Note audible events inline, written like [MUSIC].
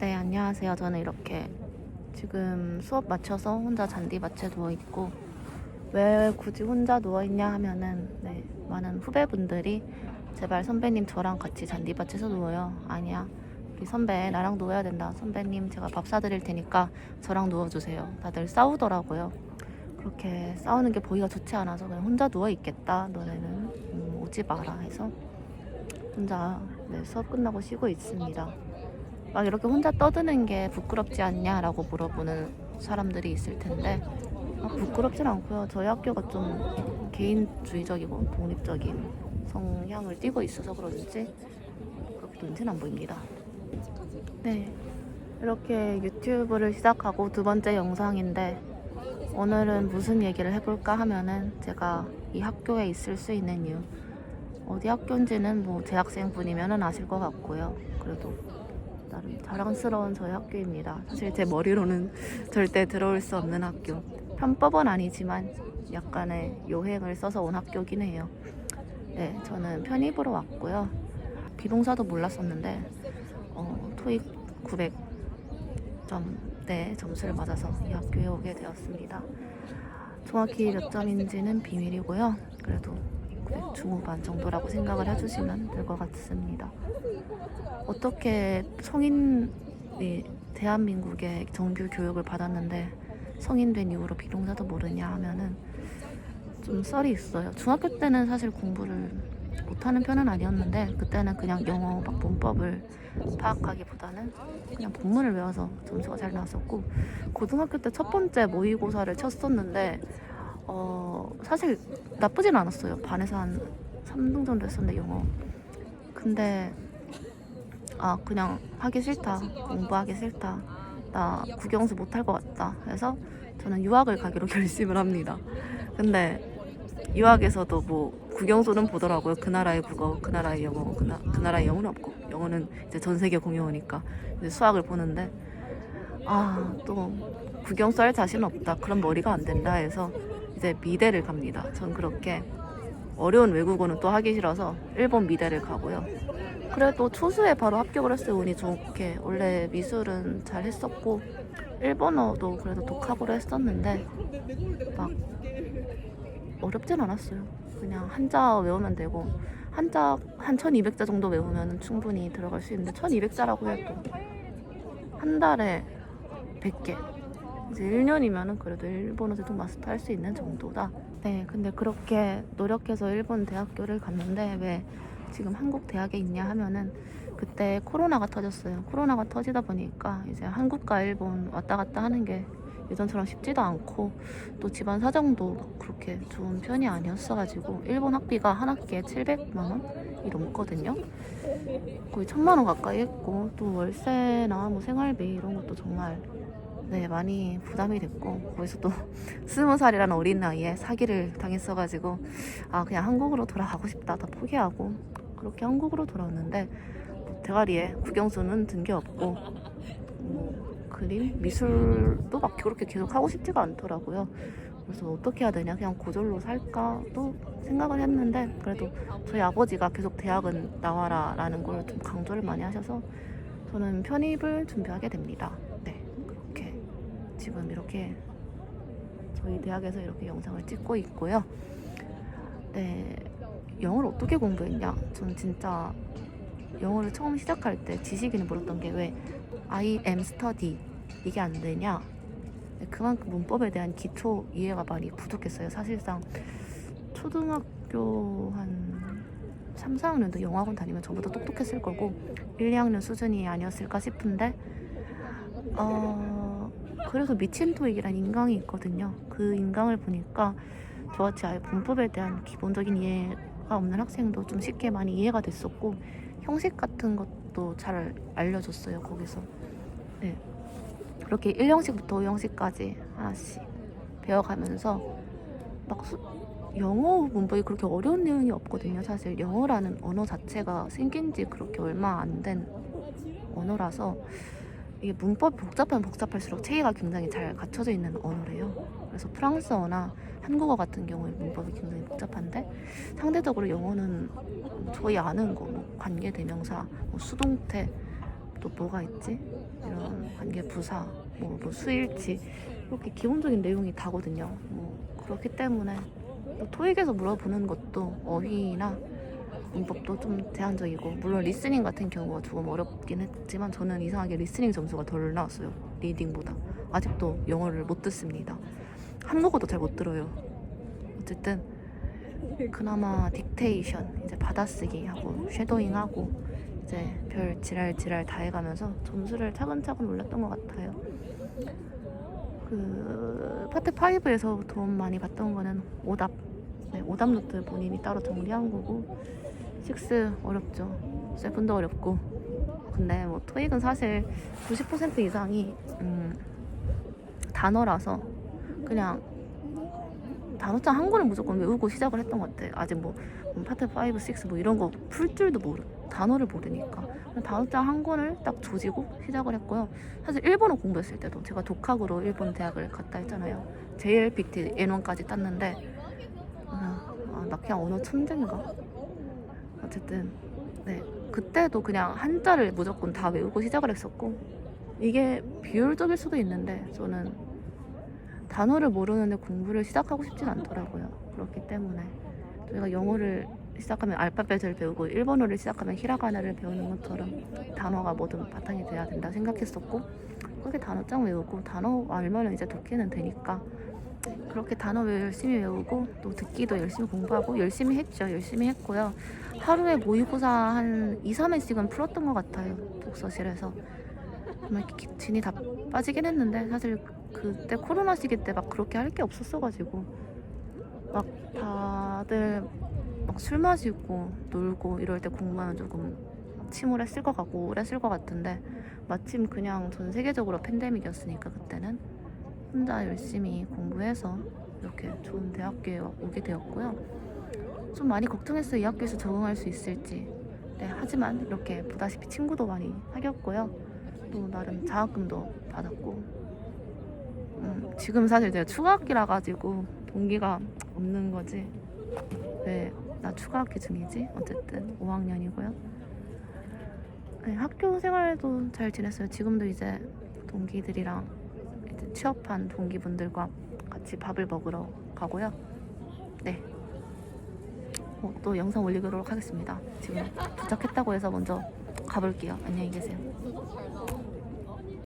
네, 안녕하세요. 저는 이렇게 지금 수업 마쳐서 혼자 잔디밭에 누워 있고 왜 굳이 혼자 누워 있냐 하면은 네, 많은 후배분들이 제발 선배님 저랑 같이 잔디밭에서 누워요. 아니야. 우리 선배 나랑 누워야 된다. 선배님 제가 밥 사드릴 테니까 저랑 누워주세요. 다들 싸우더라고요. 그렇게 싸우는 게 보기가 좋지 않아서 그냥 혼자 누워 있겠다. 너네는 음, 오지 마라 해서 혼자 네, 수업 끝나고 쉬고 있습니다. 막 이렇게 혼자 떠드는 게 부끄럽지 않냐라고 물어보는 사람들이 있을 텐데 아, 부끄럽진 않고요. 저희 학교가 좀 개인주의적이고 독립적인 성향을 띠고 있어서 그런지 그렇게 눈치는 안 보입니다. 네, 이렇게 유튜브를 시작하고 두 번째 영상인데 오늘은 무슨 얘기를 해볼까 하면은 제가 이 학교에 있을 수 있는 이유 어디 학교인지는 뭐 재학생 분이면은 아실 것 같고요. 그래도 나름 자랑스러운 저희 학교입니다. 사실 제 머리로는 절대 들어올 수 없는 학교. 편법은 아니지만 약간의 요행을 써서 온 학교긴 해요. 네, 저는 편입으로 왔고요. 비동사도 몰랐었는데 어, 토익 900점대 점수를 맞아서 이 학교에 오게 되었습니다. 정확히 몇 점인지는 비밀이고요. 그래도 900 중후반 정도라고 생각을 해주시면 될 것 같습니다. 어떻게 성인이 대한민국의 정규 교육을 받았는데 성인 된 이후로 비동사도 모르냐 하면은 좀 썰이 있어요. 중학교 때는 사실 공부를 못하는 편은 아니었는데 그때는 그냥 영어 막 문법을 파악하기보다는 그냥 본문을 외워서 점수가 잘 나왔었고 고등학교 때 첫 번째 모의고사를 쳤었는데 어 사실 나쁘진 않았어요. 반에서 한 3등 정도 했었는데 영어. 근데 아 그냥 하기 싫다. 공부하기 싫다. 나 국영수 못할 것 같다. 해서 저는 유학을 가기로 [LAUGHS] 결심을 합니다. 근데 유학에서도 뭐 국영수는 보더라고요. 그 나라의 국어 그 나라의 영어 그, 나, 그 나라의 영어는 없고. 영어는 이제 전 세계 공용어니까 이제 수학을 보는데 아 또 국영수 할 자신 없다. 그런 머리가 안 된다 해서 이제 미대를 갑니다 전 그렇게 어려운 외국어는 또 하기 싫어서 일본 미대를 가고요 그래도 초수에 바로 합격을 했어요. 운이 좋게. 원래 미술은 잘 했었고 일본어도 그래도 독학으로 했었는데 막 어렵진 않았어요. 그냥 한자 외우면 되고 한자 한 1200자 정도 외우면 충분히 들어갈 수 있는데 1200자라고 해도 한 달에 100개 이제 1년이면은 그래도 일본어 대통 마스터 할 수 있는 정도다. 네, 근데 그렇게 노력해서 일본 대학교를 갔는데 왜 지금 한국 대학에 있냐 하면은 그때 코로나가 터졌어요. 코로나가 터지다 보니까 이제 한국과 일본 왔다 갔다 하는 게 예전처럼 쉽지도 않고 또 집안 사정도 막 그렇게 좋은 편이 아니었어가지고 일본 학비가 한 학기에 700만 원이 넘거든요. 거의 천만 원 가까이 했고 또 월세나 뭐 생활비 이런 것도 정말 네 많이 부담이 됐고 거기서 또 [LAUGHS] 스무 살이라는 어린 나이에 사기를 당했어가지고 아 그냥 한국으로 돌아가고 싶다 다 포기하고 그렇게 한국으로 돌아왔는데 대가리에 국영수는 든 게 없고 뭐 그림 미술도 막 그렇게 계속 하고 싶지가 않더라고요. 그래서 어떻게 해야 되냐 그냥 고졸로 살까도 생각을 했는데 그래도 저희 아버지가 계속 대학은 나와라 라는 걸 좀 강조를 많이 하셔서 저는 편입을 준비하게 됩니다. 지금 이렇게 저희 대학에서 이렇게 영상을 찍고 있고요. 네 영어를 어떻게 공부했냐? 저는 진짜 영어를 처음 시작할 때 지식인을 물었던 게 왜 I am study 이게 안 되냐? 네, 그만큼 문법에 대한 기초 이해가 많이 부족했어요. 사실상 초등학교 한 3, 4학년도 영어학원 다니면 저보다 똑똑했을 거고 1, 2학년 수준이 아니었을까 싶은데 어 그래서 미친 토익이란 인강이 있거든요. 그 인강을 보니까 저같이 아예 문법에 대한 기본적인 이해가 없는 학생도 좀 쉽게 많이 이해가 됐었고 형식 같은 것도 잘 알려줬어요 거기서. 네. 그렇게 1형식부터 5형식까지 하나씩 배워가면서 막 수, 영어 문법이 그렇게 어려운 내용이 없거든요 사실. 영어라는 언어 자체가 생긴 지 그렇게 얼마 안 된 언어라서 이게 문법이 복잡하면 복잡할수록 체계가 굉장히 잘 갖춰져 있는 언어래요 그래서 프랑스어나 한국어 같은 경우에 문법이 굉장히 복잡한데 상대적으로 영어는 저희 아는 거, 뭐 관계 대명사, 뭐 수동태, 또 뭐가 있지? 이런 관계 부사, 뭐, 뭐 수일치 이렇게 기본적인 내용이 다거든요. 뭐 그렇기 때문에 또 토익에서 물어보는 것도 어휘나 문법도 좀 제한적이고 물론 리스닝 같은 경우가 조금 어렵긴 했지만 저는 이상하게 리스닝 점수가 덜 나왔어요. 리딩보다 아직도 영어를 못 듣습니다. 한국어도 잘 못 들어요. 어쨌든 그나마 딕테이션 이제 받아쓰기 하고 쉐도잉 하고 이제 별 지랄 지랄 다 해가면서 점수를 차근차근 올렸던 것 같아요. 그 파트 5에서 도움 많이 받던 거는 오답 네, 오답 노트 본인이 따로 정리한 거고 6 어렵죠. 7도 어렵고 근데 뭐 토익은 사실 90% 이상이 음, 단어라서 그냥 단어장 한 권을 무조건 외우고 시작을 했던 것 같아요. 아직 뭐 음, 파트 5, 6뭐 이런 거 풀 줄도 모르 단어를 모르니까 단어장 한 권을 딱 조지고 시작을 했고요. 사실 일본어 공부했을 때도 제가 독학으로 일본 대학을 갔다 했잖아요. JLPT N1까지 땄는데 아, 아, 나 그냥 언어 천재인가? 어쨌든 네 그때도 그냥 한자를 무조건 다 외우고 시작을 했었고 이게 비효율적일 수도 있는데 저는 단어를 모르는데 공부를 시작하고 싶진 않더라고요. 그렇기 때문에 저희가 영어를 시작하면 알파벳을 배우고 일본어를 시작하면 히라가나를 배우는 것처럼 단어가 뭐든 바탕이 돼야 된다 생각했었고 그렇게 단어장 외우고 단어 알면 이제 독해는 되니까 그렇게 단어 외- 열심히 외우고 또 듣기도 열심히 공부하고 열심히 했죠. 열심히 했고요. 하루에 모의고사 한 2, 3회씩은 풀었던 것 같아요. 독서실에서. 정말 기- 진이 다 빠지긴 했는데 사실 그때 코로나 시기 때 막 그렇게 할 게 없었어가지고 막 다들 막 술 마시고 놀고 이럴 때 공부하면 조금 침울했을 것 같고 우울했을 것 같은데 마침 그냥 전 세계적으로 팬데믹이었으니까 그때는 혼자 열심히 공부해서 이렇게 좋은 대학교에 오게 되었고요. 좀 많이 걱정했어요. 이 학교에서 적응할 수 있을지. 네, 하지만 이렇게 보다시피 친구도 많이 사귀었고요. 또 나름 장학금도 받았고. 음, 지금 사실 제가 추가학기라 가지고 동기가 없는 거지. 왜 나 추가학기 중이지? 어쨌든 5학년이고요. 네, 학교 생활도 잘 지냈어요. 지금도 이제 동기들이랑 취업한 동기분들과 같이 밥을 먹으러 가고요. 네. 어, 또 영상 올리도록 하겠습니다. 지금 도착했다고 해서 먼저 가볼게요. 안녕히 계세요.